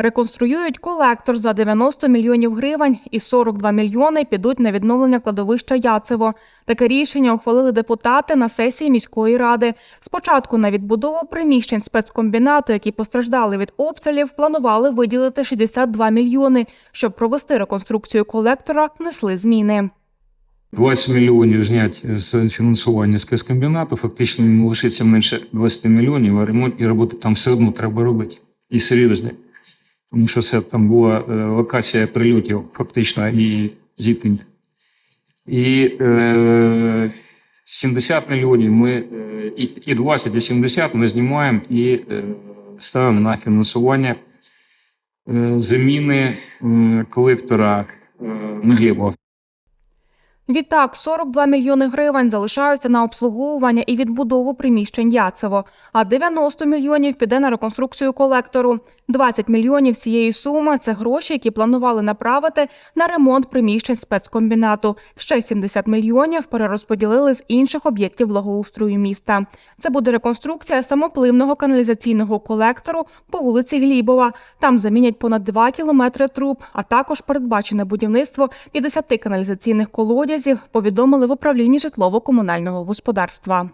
Реконструюють колектор за 90 мільйонів гривень і 42 мільйони підуть на відновлення кладовища Яцево. Таке рішення ухвалили депутати на сесії міської ради. Спочатку на відбудову приміщень спецкомбінату, які постраждали від обстрілів, планували виділити 62 мільйони. Щоб провести реконструкцію колектора, внесли зміни. 20 мільйонів зняти з фінансування спецкомбінату, фактично йому лишиться менше 20 мільйонів, а ремонт і роботи там все одно треба робити. І серйозні. Тому що це там була е, локація прильотів, фактично, і зіткнення. І е, 70 мільйонів ми е, і, і 20, і 70 ми знімаємо і е, ставимо на фінансування е, заміни е, колектора е, на. Відтак, 42 мільйони гривень залишаються на обслуговування і відбудову приміщень Яцево, а 90 мільйонів піде на реконструкцію колектору. 20 мільйонів цієї суми – це гроші, які планували направити на ремонт приміщень спецкомбінату. Ще 70 мільйонів перерозподілили з інших об'єктів благоустрою міста. Це буде реконструкція самопливного каналізаційного колектору по вулиці Глібова. Там замінять понад 2 кілометри труб, а також передбачене будівництво 50 каналізаційних колодязів, повідомили в управлінні житлово-комунального господарства.